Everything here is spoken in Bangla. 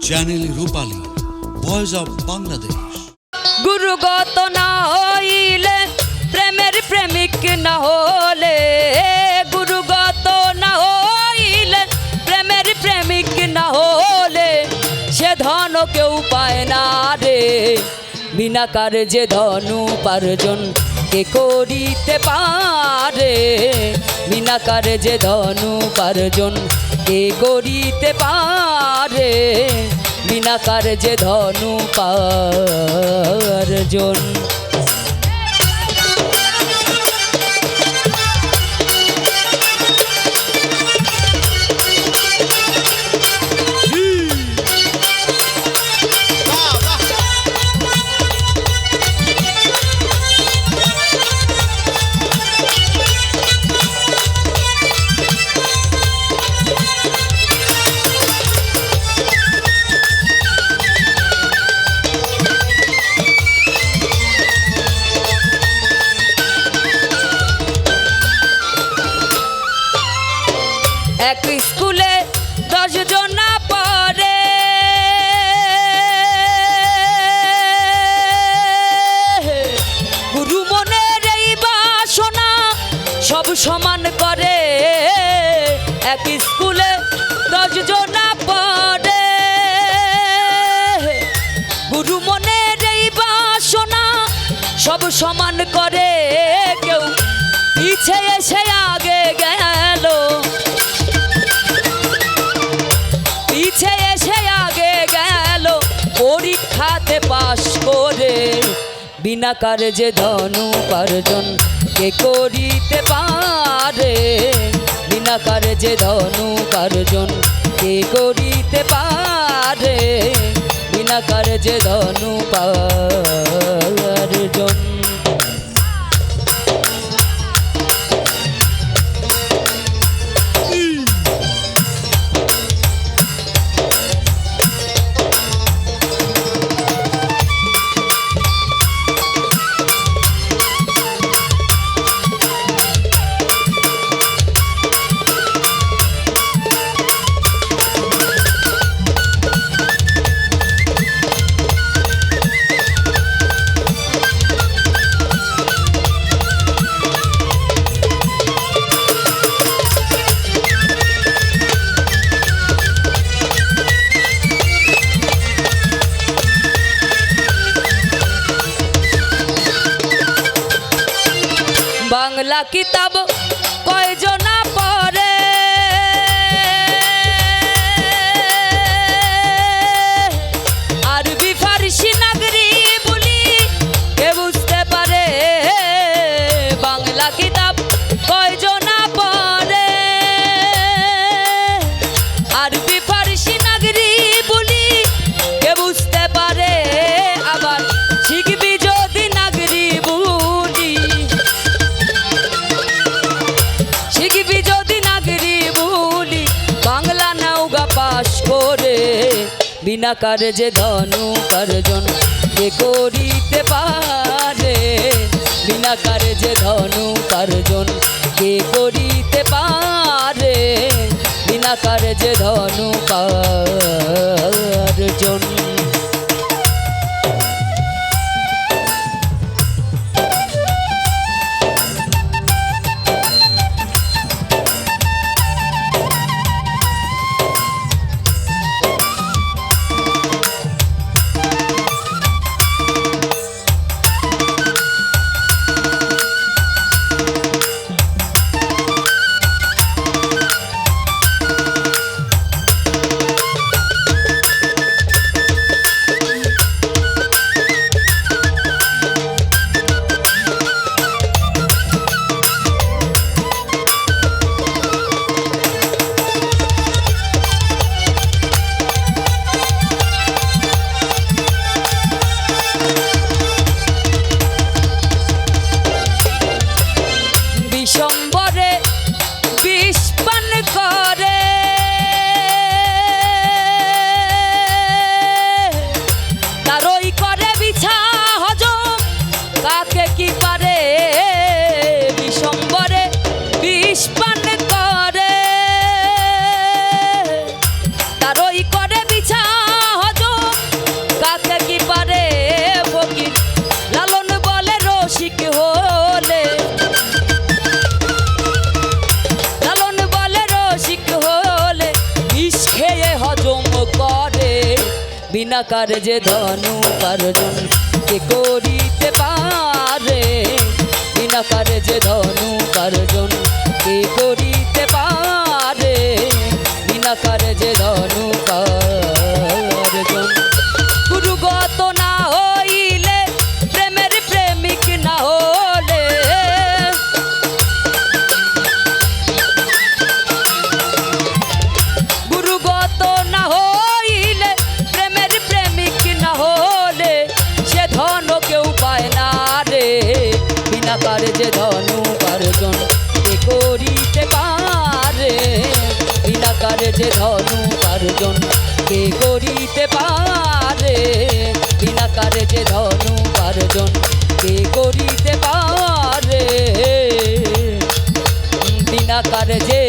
Channel Rupali voice of Bangladesh গুরুগত না হইলে প্রেমের প্রেমিক না হলে গুরুগত না হইলে প্রেমের প্রেমিক না হলে সে ধন কেউ পায় না রে, বিনা কার্যে ধনু পার্জন কে করিতে পারে? বিনা কার্যে ধনু পার্জন কে করিতে পারে বিনা কার্যে ধনু পার্জন এক স্কুলে দশ জনা পড়ে। গুরু মনের এই বাসনা সব সমান করে। এক স্কুলে দশ জনা পড়ে। গুরু মনের এই বাসনা সব সমান বিনা কার্যে ধনু পার্জন। কে করিতে পারে? বিনা কার্যে ধনু পার্জন। কে করিতে পারে? বিনা কার্যে ধনু বাংলা কিতাব বিনা কার্যে ধনু অর্জন কে করিতে পারে? বিনা কার্যে ধনু অর্জন কে করিতে পারে? বিনা কার্যে ধনু ডাকে কি পারে? করে। তারই করে বিছা কাকে কি পারে ফকির? লালন বলে রসিক হলে। লালন বলে রসিক হলে, বিষ খেয়ে হজম করে। বিনা কার্যে ধনু পার্জন কে করিতে পার বিনা যে ধনু কার্জন কে করিতে কার্যে ধনু কার্জন কে করিতে পারে? বিনা যে ধনু কার্জন কে করিতে পারে? বিনা কার্যে